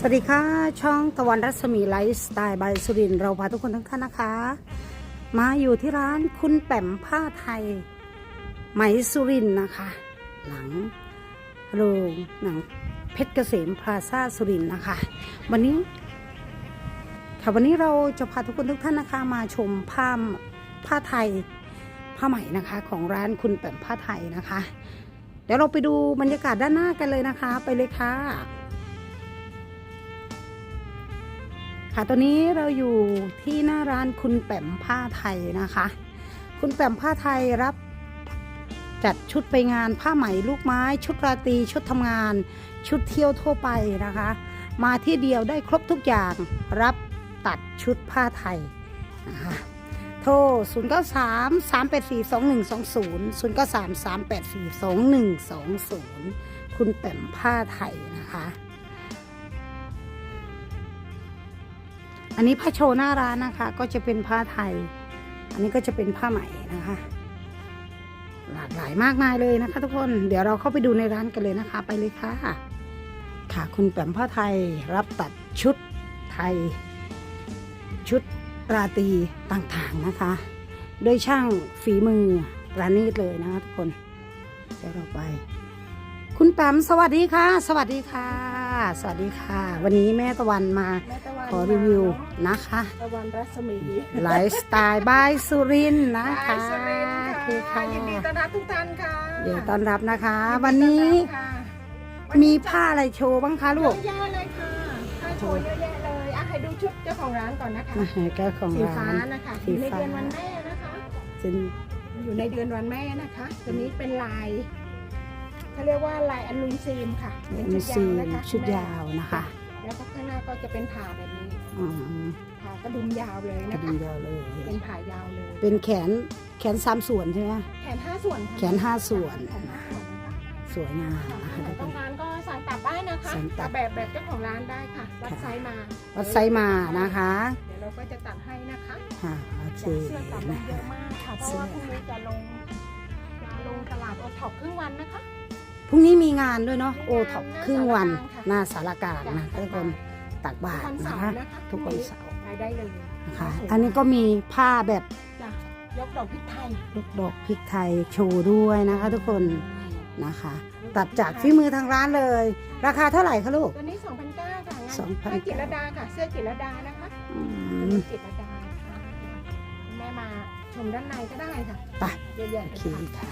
สวัสดีค่ะ ช่องตะวันรัศมีไลฟ์สไตล์บายสุรินเราพาทุกคนทุกท่านนะคะ มาอยู่ที่ร้านคุณแป๋มผ้าไทย ไหมสุรินนะคะ หลังโรงหนังเพชรเกษมพลาซาสุรินนะคะ วันนี้ค่ะวันนี้เราจะพาทุกคนทุกท่านนะคะ มาชมผ้าผ้าไทยผ้าไหมนะคะ ของร้านคุณแป๋มผ้าไทยนะคะ เดี๋ยวเราไปดูบรรยากาศด้านหน้ากันเลยนะคะ ไปเลยค่ะ ค่ะตอนนี้เราอยู่ที่หน้าร้านคุณแป๋มผ้าไทยนะคะ คุณแป๋มผ้าไทยรับจัดชุดไปงานผ้าไหมลูกไม้ ชุดราตรีชุดทำงาน ชุดเที่ยวทั่วไปนะคะ มาที่เดียวได้ครบทุกอย่างรับตัดชุดผ้าไทยนะคะโทร 0 9 3 3 8 4 2 1 2 0 0 9 3 3 8 4 2 1 2 0 คุณแป๋มผ้าไทยนะคะ อันนี้ผ้าโชว์หน้าร้านนะคะ ก็จะเป็นผ้าไทย อันนี้ก็จะเป็นผ้าไหมนะคะ หลากหลายมากมายเลยนะคะ ทุกคน เดี๋ยวเราเข้าไปดูในร้านกันเลยนะคะ ไปเลยค่ะ ค่ะคุณแปมผ้าไทยรับตัดชุดไทย ชุดราตรีต่างๆนะคะ โดยช่างฝีมือประณีตเลยนะคะทุกคน เดี๋ยวเราไป คุณแปมสวัสดีค่ะ สวัสดีค่ะ สวัสดีค่ะ วันนี้แม่ตะวันมาม่ตะวัน ขอรีวิวนะคะตะวันรัศมีไลฟ์สไตล์บายสุรินทร์นะคะสเรนโอเคค่ะค่ะยินดีต้อนรับทุกท่านค่ะเดี๋ยวต้อนรับนะคะยิดีวันนี้ต้อรับค่ะมีผ้าอะไรโชว์บ้างคะลูเยกอะแยะเลยค่ะผ้าโชว์เยอะแยะเลยอะให้ดูชุดเจ้าของร้านก่อนนะคะอ่าแก้วของสีร้าฟ้านนะคะสีอยู่ในฟ้าเดือนวันแม่นะคะเป็นอยู่ในเดือนวันแม่นะคะ ตัวนี้เป็นลายเขาเรียกว่าลายอลูนซีมค่ะเป็นมีชุดซียาวนะคะชุดยาวนะคะ แล้วก็ข้างหน้าก็จะเป็นผ่าแบบนี้อืมผ่ากระดุมยาวเลยกระนะดูคะยาวเลย เป็นผ่ายาวเลย เป็นแขนแขนสามส่วนใช่ไหม แขนห้าส่วนค่ะแขนห้าส่วน แขนห้าส่วนนะคะสวยงามนะคะใครทุกคต้อน งการก็สั่งตัดได้นะคะสั่งตัด แบบแบบเจ้าของร้านได้ค่ะ วัดไซส์มาวัดไซส์มานะคะเดี๋ยวเราก็จะตัดให้นะคะค่ะโอเคเสื้อตัดได้นะเยอะมากค่ะ เพราะว่าพรุ่งนี้จะลงจะลงตลาดโอท็อปครึ่งวันนะคะ พรุ่งนี้มีงานด้วยเนาะโอมีงานท็อปหน้าครึ่งวันสารกลางค่ะหน้าสารกลางนะทุกคนตักบาตรทุกวันนะเสาคะร์นะคะ ทุกวันเสาร์ไปได้เลยนะคะอันนี้ก็มีผ้าแบบจ้ะยกดอกพริกไทยลูกดอกพริกไทยโชว์ด้วยนะคะ ทุกคนนะคะ ตัดจากฝีมือทางร้านเลย ราคาเท่าไหร่คะลูก ตัวนี้2,900ค่ะงาน2,900ผ้าจิตรลดาค่ะ เสื้อจิตรลดานะคะอืตัวมนี้จิตรลดาค่ะแม่มาชมด้านในก็ได้ค่ะไปเยอะแยะโอเลยเคค่ะค่ะ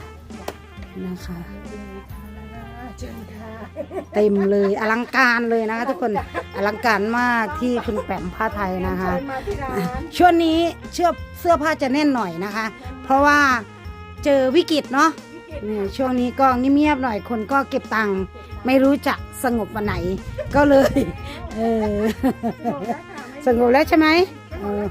นะคะดีค่ะ เชิญค่ะเต็มเลยอลังการเลยนะคะทุกคนอลังการมากที่คุณแปมผ้าไทยนะคะ เชิญมาที่ร้านช่วงนี้เชื่อเสื้อผ้าจะแน่นหน่อยนะคะ เพราะว่าเจอวิกฤตเนาะวิกฤตเนี่ยช่วงนี้ก็เงียบๆหน่อยคนก็เก็บตังค์ไม่รู้จะสงบวันไหน ก็เลยเออสงบแล้วใช่ไหมเออ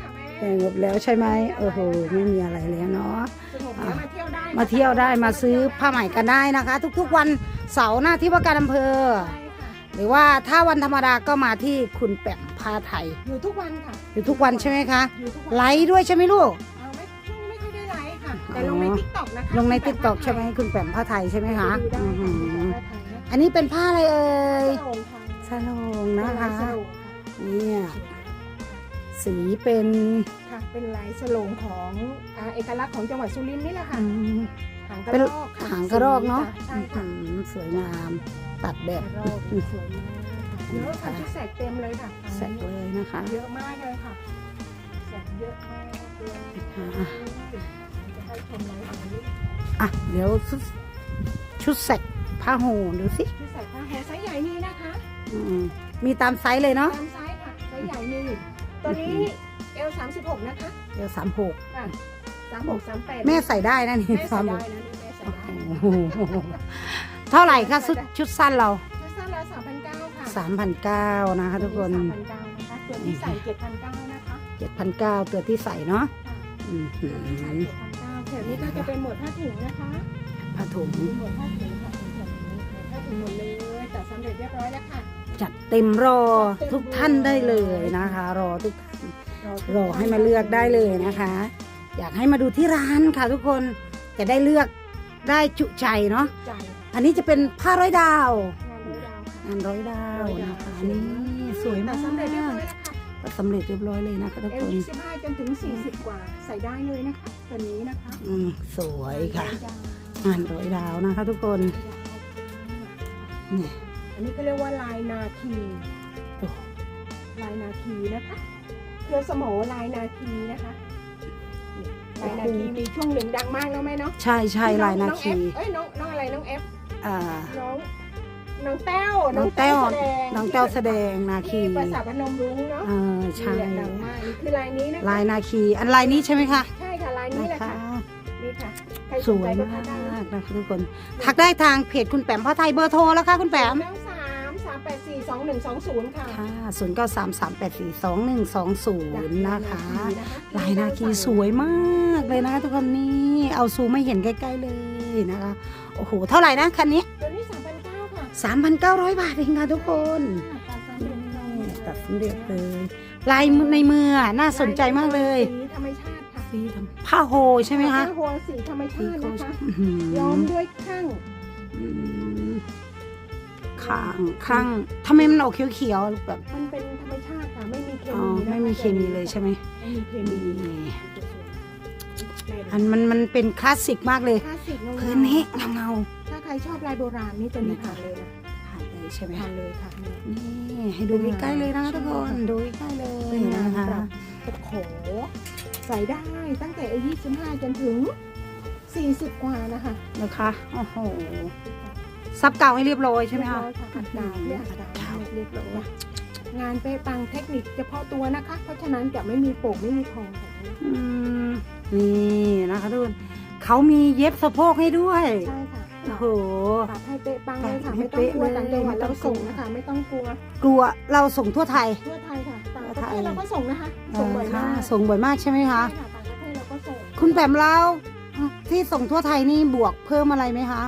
สงบแล้วใช่ไหมโอ้โหไม่มีอะไรแล้วเนาะ สงบแล้วมาเที่ยวได้มาเที่ยวได้มาซื้อผ้าไหมกันได้นะคะ ทุกๆวัน เสาร์หน้าที่ว่าการอำเภอใช่ค่ะหรือว่าถ้าวันธรรมดาก็มาที่คุณแปมผ้าไทย อยู่ทุกวันค่ะ อยู่ทุกวันใช่ไหมคะ อยู่ทุกวันไลฟ์ด้วยใช่ไหมลูก เอาไม่ช่วงนี้ไม่ค่อยได้ไลฟ์ค่ะ แต่ลงในอ๋อติ๊กต็อกนะคะลงในติ๊กต็อกใช่ไหมคุณแปมผ้าไทยใช่ไหมคะดูได้อื้อหืค่ะอดูได้ค่ะอันนี้เป็นผ้าอะไรเอ่ยสโลงค่ะสโลงนะคะเป็นลายสโลงเนี่ยสีเป็นค่ะ เป็นลายสโลงของอ่าเอกลักษณ์ของจังหวัดสุรินทร์นี่แหละค่ะ อืม หางกระเป็นรอกค่ะหางกระรอกเนาะใช่ค่ะอื้อหือสวยงาม ตัดแบบกระรอกสวยมากค่ะเยอะค่ะชุดแสกเต็มเลยค่ะแสกเลยนะคะเยอะมากเลยค่ะแสกเยอะมากเลยอะจะให้ชมไลฟ์อันนี้อะเดี๋ยวชุดชุดแสกผ้าโหนดูสิชุดใส่ผ้าโฮไซส์ใหญ่นี่นะคะอืมมีตามไซส์เลยเนาะตามไซส์ค่ะไซส์ใหญ่นี่ตัวนี้เอล36นะคะเดี๋ยวสามหก ค่ะ 36 38แม่ใส่ได้นะนี่แม่สาใส่มหได้กนะนี่แม่ใส่ได้โอ้โหเท่าไหร่คะชุดชุดสั้นเราชุดสั้นละ3,900ค่ะสามพันเก้านะคะทุกคน3,900นะคะตัวที่ใส่7,900นะคะเจ็ดพันเก้าตัวที่ใส่เนาะอืมหืตัวที่ใส่อ7,900แถวนี้ก็จะเป็นหมวดผ้าถุงนะคะผ้าถุงหมวดผ้าถุงค่ะเป็นแบบนี้หมวดผ้าถุงหมดเลยจัดสำเร็จเรียบร้อยแล้วค่ะ จัดเต็มรอทุกท่านได้เลยนะคะ รอทุกท่านรอให้มาเลือกได้เลยนะคะ อยากให้มาดูที่ร้านค่ะทุกคนจะได้เลือกได้จุใจเนาะใจอันนี้จะเป็นผ้าร้อยดาวงานร้อยดาวค่ะงานร้อยดาวนะคะนี่สสวยมากแต่สำเร็จเรียบร้อยแล้วค่ะสำเร็จเรียบร้อยเลยนะคะทุกเอคลนยี่สิบห้าจนถึงสี่สิบกว่าใส่ได้เลยนะคะตัวนี้นะคะอืมสวยค่ะยาวงานร้อยดาวนะคะ ทุกคนๆนี่อันนี้ก็เรียกว่าลายนาคีโอ้ลายนาคีนะคะเครือสมอลายนาคีนะคะ ลายนาคีมีช่วงหนึ่งดังมากแล้วไหมเนาะใช่ใช่ที่ลายนาองคีเอฟเอ้ยน้องน้องอะไรน้องเอฟอ่าน้องน้องแต้วน้องแต้วแสดงน้องแต้วแสดงนาคีที่ภาษาพนมรุ้งเนาะเออใช่นี่แหละดังมากนี่คือลายนี้นะคะลายนาคีอันลายนี้ใช่ไหมคะใช่ค่ะลายนี้นะแหละคะค่ะนี่ค่ะใครสสนวใจยก็มาทักได้กนะนะคะทุกคนทักได้ทางเพจคุณแปมพ่อไทยเบอร์โทรแล้วค่ะคุณแปมเก้าสามสามแปดสี่สองหนึ่งสองศูนย์ค่ะ ค่ะศูนย์เก้าสามสามแปดสี่สองหนึ่งสองศูนย์นะคะ ลายนาคีสวยมากเลยนะคะทุกคนนี่เอาซูมไม่เห็นใกล้ๆเลยนะคะ โอ้โห เท่าไหร่นะคันนี้ตัวนี้สามพันเก้าค่ะ3,900บาทเองค่ะทุกคนนี่ตัดสำเร็จเลย ลายมือในมืออะน่าสนใจมากเลยสีธรรมชาติค่ะสีทำผ้าโฮใช่ไหมคะผ้าหัวสีธรรมสีชาติโฮนะคะอื้อหือย้อมด้วยข้าง อืมข้างข้างทำไมมันออกเขียวๆแบบมันเป็นธรรมชาติค่ะไม่มีเคอ๋อมีนะคะไม่มีเคมีเลยใช่ไหมไม่มีเคมีนี่อันมันมันเป็นคลาสสิกมากเลยคลาสสิกเงาๆพื้นนี้เงาเงาถ้าใครชอบลายโบราณนี่ตัวนี้ผ่านเลยนะๆผ่านเลยใช่ไหมผ่าคะนเลยค่ะนี่ให้ดูใกล้ๆเลยนะคะทุกคนดูใกล้ๆเลยเป็นงานะนคะปรับตะโขใส่ได้ตั้งแต่อายุ25จนถึง 40 กว่านะคะ นะคะโอ้โห ซับเก่าให้เรียบร้อยใช่ไหมคะเรียบร้อยค่ะอัดดาวเรียกอัดดาวเรียบร้อยงานเป๊ะปังเทคนิคเฉพาะตัวนะคะ เพราะฉะนั้นจะไม่มีโป่งไม่มีทองค่ะอืมนี่นะคะทุกคนเขามีเย็บสะโพกให้ด้วยใช่ค่ะโอ้โหตัดให้เป๊ะปังเลยค่ะตัดให้ไม่ต้องกลัวเป๊ะเลยต่างจังหวัดไม่ต้เราองส่งกลัวนะคะไม่ต้องกลัว กลัวเราส่งทั่วไทยทั่วไทยค่ะต่างประทั่วไทเทยศเราก็ส่งนะคะส่งบ่อยค่ะมากส่งบ่อยมากใช่ไหมคะใช่ค่ะต่างประเทศเราก็ส่งคุณแปมเราที่ส่งทั่วไทยนี่บวกเพิ่มอะไรไหมคะ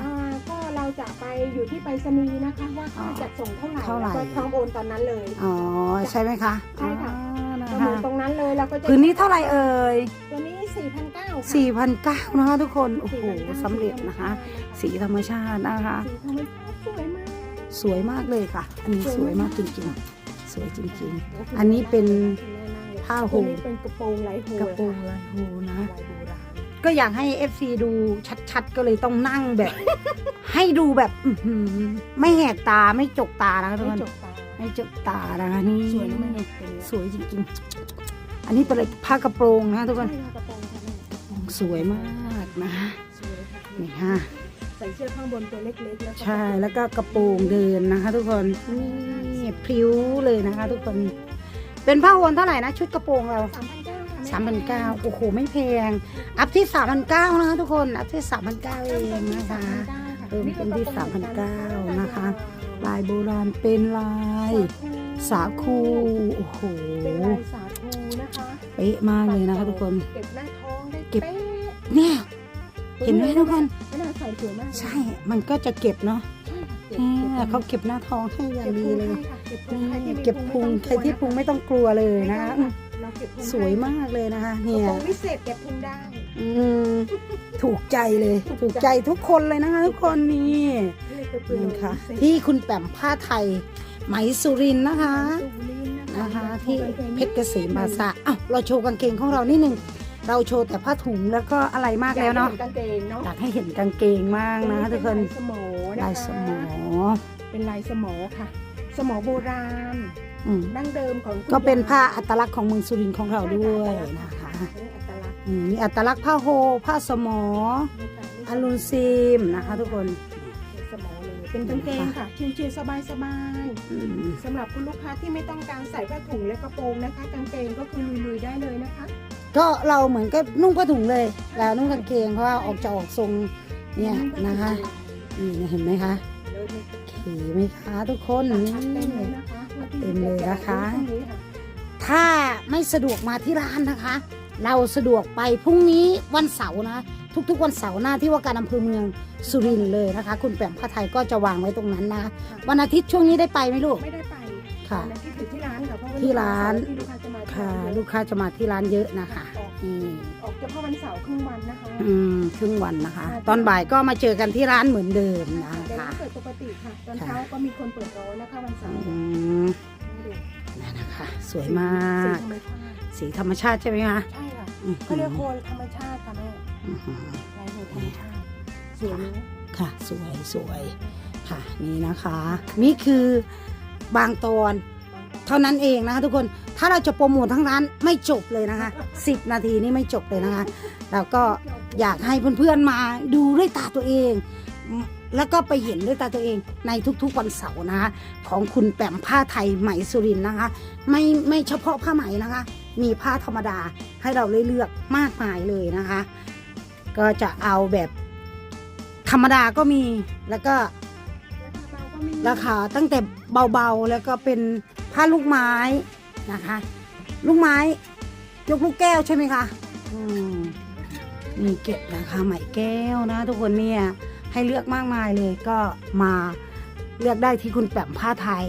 อยู่ที่ไปรษณีย์นะคะ ว่าค่าจัดส่งเท่าไหร่เท่าไหร่ แล้วก็พร้อมโอนตอนนั้นเลย อ๋อ ใช่ไหมคะใช่ค่ะ อ๋อนะก็เหมืคะอนตรงนั้นเลยเราก็จะพื้นนี้เท่าไหร่เอ่ยตัวนี้4,900ค่ะสี่พันเก้านะคะทุกคน โอ้โห4,900สำเร็จนะคะ สีธรรมชาตินะคะ สีธรรมชาติสวยมากสวยมากเลยค่ะ อันนี้สวยมากจริงๆ สวยจริง อันนี้เป็นผ้าห่ม ตัวนี้เป็นกระโปรงไหลโฮๆ กระโปรงลายโฮนะ ลายโบราณ ก็อยากให้ FC ดูชัดๆ ก็เลยต้องนั่งแบบ ให้ดูแบบอื้อหือไม่แหกตาไม่จกตานะคะทุกไม่คน จบตา ไม่จกตานะคะนี่สวยนะแม่เป็นสวยจริงๆ อันนี้เป็นอะไรผ้ากระโปรงนะคะทุกคนใช่ค่ะกระโปรงค่ะแม่สวยมากนะคะสวยค่ะนี่ค่ะ ใส่เสื้อข้างบนตัวเล็กๆแล้วก็ใช่แล้วก็กระโปรงเดินนะคะ ทุกคนนี่พริ้วเลยนะคะ ทุกคน เป็นผ้าวนเท่าไหร่นะชุดกระโปรงเราสามพันเก้าค่ะ สามพันเก้าโอ้โห ไม่แพง อัพที่สามพันเก้านะคะทุกคน อัพที่สามพันเก้าเองนะคะเริ่มต้นที่3,900นะคะ ลายโบราณเป็นลาย สาคู โอ้โห เป็นลายสาคูนะคะ เป๊ะมากเลยนะคะทุกคน เก็บหน้าท้องได้เก็บป๊ะเนี่ย เห็นไหมทุกคนไม่น่าใส่สวยมากใช่ มันก็จะเก็บเนาะใช่เนี่ยค่ะเขาเก็บหน้าท้องให้อย่างดีเลย เก็บพุงนี่ให้ค่ะเก็บพุงใครที่พุงไม่ต้องกลัวเลยนะคะ เราเก็บพุงให้สวยมากเลยนะคะ เนี่เนี่ยยวิเศษเก็บพุงได้ อืมถูกใจเลย ถูกใจทุกคนเลยนะคะ ทุกคนนี่นี่ค่ะ ที่คุณแปมผ้าไทยไหมสุรินทร์นะคะนะคะที่เพชรเกษมบาซาอ้าวเราโชว์กางเกงของเรานิดนึงเราโชว์แต่ผ้าถุงแล้วก็อะไรมากแล้วเนาะกางเกงเนาะอยากให้เห็นกางเกงมากนะคะทุกคนลายสมอนะคะลายสมอเป็นลายสมอค่ะ สมอโบราณ อืมดั้งเดิมของคุณก็เป็นยยผ้าอัตลักษณ์ของเมืองสุรินทร์ของเราด้วยนะคะเรียกอัตลักษณ์อืมมีอัตลักษณ์ผ้าโฮผ้าสมอนี่ค่ะนี่อลูนซีมนะคะ ทุกคนเป็นสมอเลยเป็นกางเกงค่ะชิวๆสบายๆ อืมสำหรับคุณลูกค้าที่ไม่ต้องการใส่ผ้าถุงและกระโปรงนะคะกางเกงก็คือลุยๆได้เลยนะคะก็เราเหมือนก็นุ่งผ้าถุงเลย แล้วนุ่งกางเกงเพราะว่าออกจะออกทรงเนี่ยนะคะนี่เห็นไหมคะเลยมีขี่ไหมคะทุกคน ตัดนี่ชัดเต็มเลยนะคะ เต็มเลยนะคะพรุ่งนี้ค่ะถ้าไม่สะดวกมาที่ร้านนะคะ เราสะดวกไปพรุ่งนี้วันเสาร์นะ ทุกๆวันเสาร์หน้าที่ว่าการอำเภอเมืองสุรินทร์เลยนะคะ คุณแปมผ้าไทยก็จะวางไว้ตรงนั้นนะ วันอาทิตย์ช่วงนี้ได้ไปไหมลูก ไม่ได้ไปค่ะวันอาทิตย์อยู่ที่ร้านค่ะเพราะว่าที่ร้านที่ลูกค้าจะมาที่ค่ะร้านเยลูอะกค้าจะมาที่ร้านเยอะนะคะออกอืมออก เฉพาะวันเสาร์ครึ่งวันนะคะอืมครึ่งวันนะคะ ตอนบ่ายก็มาเจอกันที่ร้านเหมือนเดิมนะเดี๋ยวคะ เปิดปกติค่ะ ตอนค่ะเช้าก็มีคนเปิดโต๊ะนะคะวันเสาร์อืมสวยมาก สีธรรมชาติสีธรรมชาติใช่ไหมคะใช่ค่ะอื้อเขาหืเรียอกโคธรรมชาติค่ะแม่อื้อหือ ลายโคธรรมชาติสวยไหมค่ะ สวยสวยค่ะ นี่นะคะ นี่คือบางตอน เท่านั้นเองนะคะทุกคนถ้าเราจะโปรโมททั้งร้านไม่จบเลยนะคะ 10 นาทีนี่ไม่จบเลยนะคะแล้วก็อยากให้เพื่อนๆมาดูด้วยตาตัวเอง แล้วก็ไปเห็นด้วยตาตัวเองในทุกๆวันเสาร์นะคะของคุณแปมผ้าไทยไหมสุรินนะคะ ไม่ไม่เฉพาะผ้าไหมนะคะ มีผ้าธรรมดาให้เราเลือกมากมายเลยนะคะ ก็จะเอาแบบธรรมดาก็มีแล้วก็ราคาตั้งแต่เบาๆแล้วก็เป็น ผ้าลูกไม้นะคะ ลูกไม้ ยกลูกแก้วใช่ไหมคะอืมมีเก็บราคาใหม่แก้วนะ ทุกคนเนี่ยให้เลือกมากมายเลยก็มาเลือกได้ที่คุณแปมผ้าไทย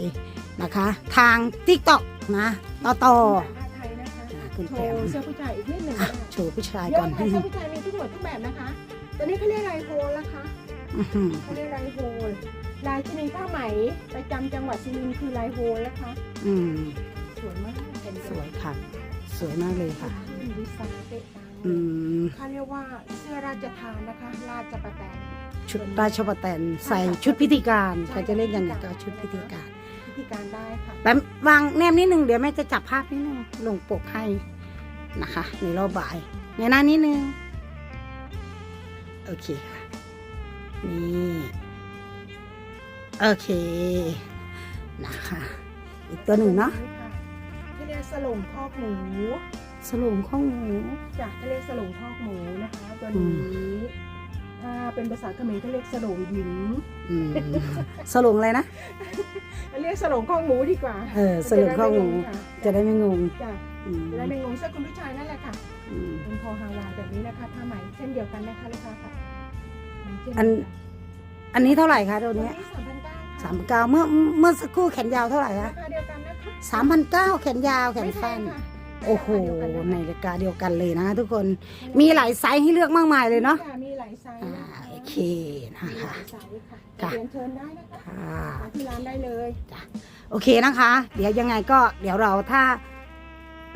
นะคะ ทางทิกตอกนะต่อต่อผ้าไทยนะคะอ่าคุณโชแปมว์เสื้อผู้ชายอีกนิดหนึ่งอะนะคะโชว์ผู้ชายเยก่ออะนค่ะเสื้อผู้ชายมีทุกหมวดทุกแบบนะคะตัวนี้เขาเรียกลายโฮลนะคะอื้อหือเขาเรียกลายโฮล ลายชนิดผ้าไหมประจำจังหวัดสุรินทร์คือลายโฮลนะคะ อืม สวยมากเห็นสวยค่ะ สวยมากเลยค่ะ ดีไซน์เป๊ะปังอืม เขาเรียกว่าเสื้อราชทานนะคะ ราชประแตนชุดราชประแตนใส่ชุดพิธีการใครจะเล่นยังไงก็ชุดพิธีการพิธีการได้ค่ะ แป๊บวางแนมนิดนึงเดี๋ยวแม่จะจับภาพนิดนึงลงปกให้นะคะ ในรอบบ่ายในหน้านิดนึง โอเคค่ะ นี่ โอเค นะคะ อีกตัวหนึ่งเนาะที่เรียกสลงคอกหมูสลุงข้องหมูจากที่เรียกสลงคอกหมูนะคะตัวอืนี้ถ้าเป็นภาษาเขมรเขาเรียกสลงหญิงอืมสลุงอะไรนะเรียกสลงคอกหมูดีกว่า เออสลงข้องหมู จะได้ไม่งงจ้ะอืมจะได้ไม่งงเสื้อคุณผู้ชายนั่นแหละค่ะอืมเป็นคอฮาวายแบบนี้นะคะผ้าไหมเช่นเดียวกันนะคะลูกค้าค่ะอัน อันนี้เท่าไหร่คะตัวนี้สามพันเก้าเมื่อเมื่อสักครู่แขนยาวเท่าไหร่คะสามพันเก้าแขนยาวแขนสั้นโอ้โหในราคาเดียวกันเลยนะ ทุกคนมีหลายไซส์ให้เลือกมากมายเลยเนาะมีหลายไซส์โอเคนะคะค่ะเชิญได้นะคะค่ะที่ร้านได้เลยโอเคนะคะ เดี๋ยวยังไงก็เดี๋ยวเราถ้า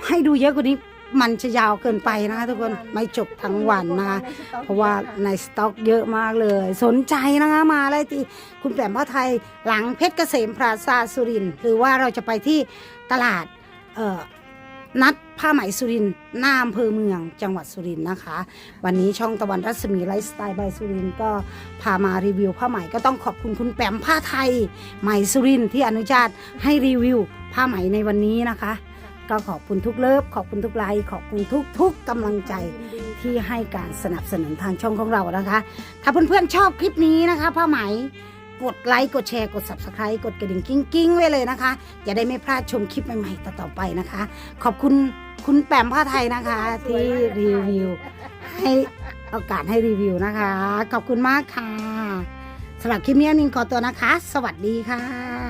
ให้ดูเยอะกว่านี้ มันจะยาวเกินไปนะคะทุกคนไม่จบทั้งวันนะคะเพราะว่าในสต็อกเยอะมากเลย สนใจนะคะมาได้ที่คุณแปมผ้าไทยหลังเพชรเกษมพลาซาสุรินทร์หรือว่าเราจะไปที่ตลาดเอ่อนัดผ้าไหมสุรินทร์หน้าอำเภอเมืองจังหวัดสุรินทร์นะคะ วันนี้ช่องตะวันรัศมีไลฟ์สไตล์บายสุรินทร์ก็พามารีวิวผ้าไหมก็ต้องขอบคุณคุณแปมผ้าไทยไหมสุรินทร์ที่อนุญาตให้รีวิวผ้าไหมในวันนี้นะคะ ก็ขอบคุณทุกเลิฟขอบคุณทุกไลค์ขอบคุณทุกทุกๆกำลังใจที่ให้การสนับสนุนทางช่องของเรานะคะ ถ้าเพื่อนๆชอบคลิปนี้นะคะผ้าไหมกดไลค์กดแชร์กด subscribe กดกระดิ่งกิ้งกิ้งๆไว้เลยนะคะจะได้ไม่พลาดชมคลิปใหม่ๆต่อๆไปนะคะ ขอบคุณคุณแปมผ้าไทยนะคะ ที่รีวิวให้โอกาสให้รีวิวนะคะ ขอบคุณมากค่ะสำหรับคลิปนี้นินขอตัวนะคะ สวัสดีค่ะ